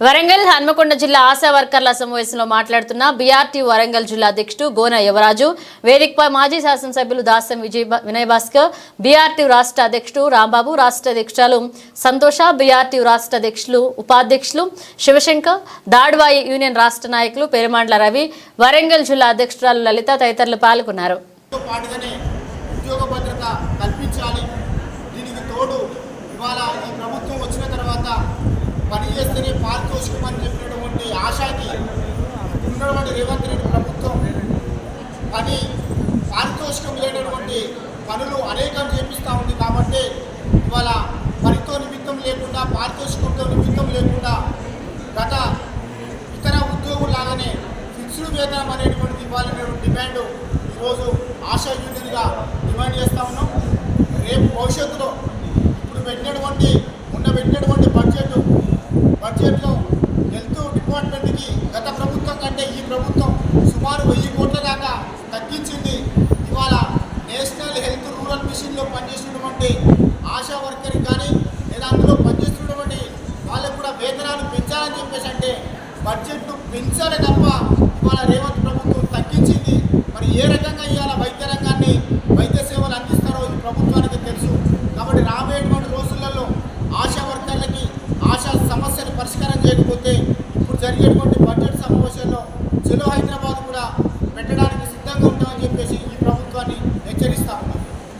వరంగల్ హన్మకొండ జిల్లా ఆశా వర్కర్ల సమావేశంలో మాట్లాడుతున్న బీఆర్టీ వరంగల్ జిల్లా అధ్యక్షుడు గోన యువరాజు వేదికపై మాజీ శాసనసభ్యులు దాసం విజయ్ భా- వినయ్ భాస్కర్ బీఆర్టీ రాష్ట్ర అధ్యక్షుడు రాంబాబు రాష్ట్ర అధ్యక్షులు సంతోష బీఆర్టీ రాష్ట్ర అధ్యక్షులు ఉపాధ్యక్షులు శివశంకర్ దాడ్వాయి యూనియన్ రాష్ట్ర నాయకులు పెరుమాండ్ల రవి వరంగల్ జిల్లా అధ్యక్షురాలు లలిత తదితరులు పాల్గొన్నారు. ఉద్యోగ భద్రత కల్పించాలి. దీనికి తోడు ఇవాళ ఈ ప్రభుత్వం వచ్చిన తర్వాత పని చేస్తేనే పారితోషికం అని చెప్పినటువంటి ఆశాకి ఉన్నటువంటి రేవంత్ రెడ్డి ప్రభుత్వం పని పారితోషికం లేనటువంటి పనులు అనేకం చేపిస్తూ ఉంది కాబట్టి ఇవాళ పనితో నిమిత్తం లేకుండా పారితోషికంతో నిమిత్తం లేకుండా గత ఇతర ఉద్యోగులాగానే ఫిక్స్డ్ వేతనం అనేటువంటి ఇవ్వాలనేటువంటి డిమాండ్ ఈరోజు ఆశా యూనియన్గా డిమాండ్ చేస్తూ ఉన్నాం. రేపు భవిష్యత్తులో ఇప్పుడు పెట్టినటువంటి బడ్జెట్లో హెల్త్ డిపార్ట్మెంట్కి గత ప్రభుత్వం కంటే ఈ ప్రభుత్వం సుమారు వెయ్యి కోట్ల దాకా తగ్గించింది. ఇవాళ నేషనల్ హెల్త్ రూరల్ మిషన్లో పనిచేస్తున్నటువంటి ఆశా వర్కర్కి కానీ లేదా అందులో పనిచేస్తున్నటువంటి వాళ్ళకు కూడా వేతనాలు పెంచాలని చెప్పేసి అంటే బడ్జెట్ను పెంచాలి తప్ప ఇవాళ రేవంత్ ప్రభుత్వం తగ్గించింది. మరి ఏ రకంగా ఇవాళ లేకపోతే ఇప్పుడు జరిగేటువంటి బడ్జెట్ సమావేశంలో చలో హైదరాబాద్